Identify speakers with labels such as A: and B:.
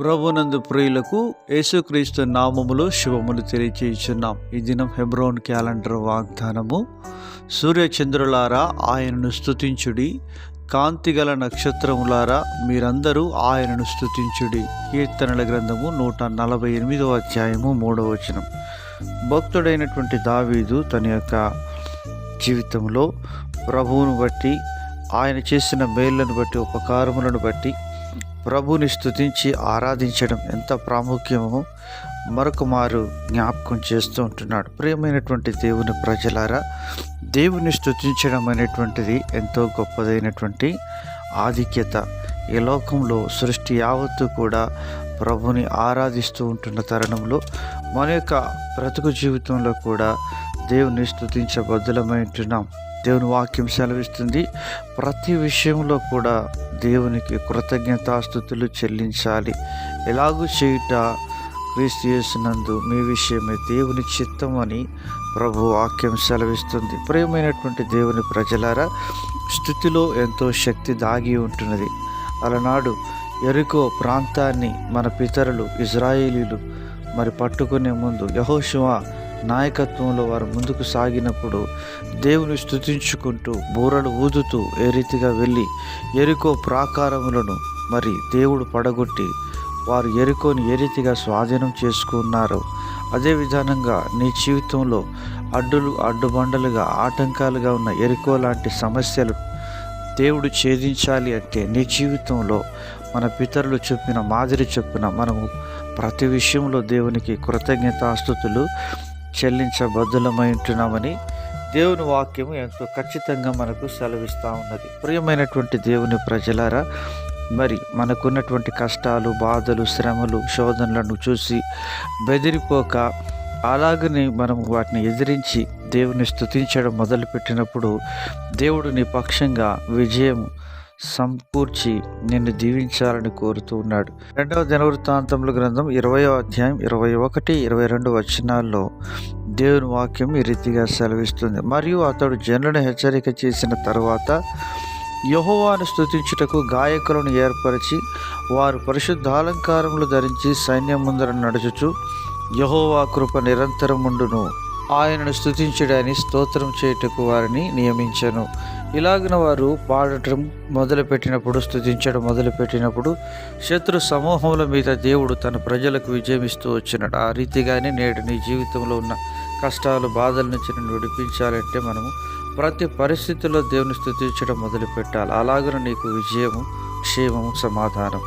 A: ప్రభునందు ప్రియులకు యేసుక్రీస్తు నామములో శుభములు తెలియచేయుచున్నాం. ఈ దినం హెబ్రోన్ క్యాలెండర్ వాగ్దానము సూర్యచంద్రులారా ఆయనను స్తుతించుడి. కాంతిగల నక్షత్రములారా మీరందరూ ఆయనను స్తుతించుడి. కీర్తనల గ్రంథము నూట నలభై ఎనిమిదవ అధ్యాయము మూడవ వచనం. భక్తుడైనటువంటి దావీదు తన యొక్క జీవితంలో ప్రభువును బట్టి ఆయన చేసిన మేళ్ళను బట్టి ఉపకారములను బట్టి ప్రభుని స్థుతించి ఆరాధించడం ఎంత ప్రాముఖ్యమో మరొక మారు జ్ఞాపకం చేస్తూ ఉంటున్నాడు. ప్రియమైనటువంటి దేవుని ప్రజలారా దేవుని స్థుతించడం అనేటువంటిది ఎంతో గొప్పదైనటువంటి ఆధిక్యత. ఈ లోకంలో సృష్టి యావత్తు కూడా ప్రభుని ఆరాధిస్తూ ఉంటున్న తరుణంలో మన యొక్క బ్రతుకు జీవితంలో కూడా దేవుని స్థుతించబద్దులమై ఉంటున్నాం. దేవుని వాక్యం సెలవిస్తుంది. ప్రతి విషయంలో కూడా దేవునికి కృతజ్ఞతాస్థుతులు చెల్లించాలి. ఎలాగూ చేయుట క్రీస్తు చేసినందు మీ విషయమే దేవుని చిత్తం అని ప్రభు వాక్యం సెలవిస్తుంది. ప్రియమైనటువంటి దేవుని ప్రజలారా స్థుతిలో ఎంతో శక్తి దాగి ఉంటున్నది. అలనాడు ఎరుకో ప్రాంతాన్ని మన పితరులు ఇజ్రాయేలీలు మరి పట్టుకునే ముందు యహోశివా నాయకత్వంలో వారు ముందుకు సాగినప్పుడు దేవుని స్తుతించుకుంటూ బూరలు ఊదుతూ ఏ రీతిగా వెళ్ళి ఎరుకో ప్రాకారములను మరి దేవుడు పడగొట్టి వారు ఎరుకోని ఏ రీతిగా స్వాధీనం చేసుకున్నారో అదే విధానంగా నీ జీవితంలో అడ్డులు అడ్డుబండలుగా ఆటంకాలుగా ఉన్న ఎరుకో లాంటి సమస్యలు దేవుడు ఛేదించాలి అంటే నీ జీవితంలో మన పితరులు చెప్పిన మాదిరి చెప్పిన మనము ప్రతి విషయంలో దేవునికి కృతజ్ఞతాస్థుతులు చెల్లించబద్దులమై ఉంటున్నామని దేవుని వాక్యము ఎంతో ఖచ్చితంగా మనకు సెలవిస్తూ ఉన్నది. ప్రియమైనటువంటి దేవుని ప్రజలారా మరి మనకున్నటువంటి కష్టాలు బాధలు శ్రమలు శోధనలను చూసి బెదిరిపోక అలాగని మనం వాటిని ఎదిరించి దేవుని స్థుతించడం మొదలుపెట్టినప్పుడు దేవుడు నీ పక్షంగా విజయం సమకూర్చి నిన్ను దీవించాలని కోరుతూ ఉన్నాడు. రెండవ దినవృత్తాంతముల గ్రంథం ఇరవయో అధ్యాయం ఇరవై ఒకటి ఇరవై రెండు వచనాల్లో దేవుని వాక్యం ఈ రీతిగా సెలవిస్తుంది. మరియు అతడు జనులను హెచ్చరిక చేసిన తరువాత యహోవాను స్తుతించుటకు గాయకులను ఏర్పరిచి వారు పరిశుద్ధాలంకారములు ధరించి సైన్యం ముందర నడుచుచు యహోవా కృప నిరంతరముండును. ఆయనను స్థుతించడాన్ని స్తోత్రం చేయుటకు వారిని నియమించను. ఇలాగిన వారు పాడటం మొదలుపెట్టినప్పుడు స్థుతించడం మొదలుపెట్టినప్పుడు శత్రు సమూహముల మీద దేవుడు తన ప్రజలకు విజయం ఇస్తూ వచ్చినాడు. ఆ రీతిగానే నేడు నీ జీవితంలో ఉన్న కష్టాలు బాధల నుంచి నిన్ను విడిపించాలంటే మనము ప్రతి పరిస్థితుల్లో దేవుని స్థుతించడం మొదలుపెట్టాలి. అలాగనే నీకు విజయము క్షేమము సమాధానం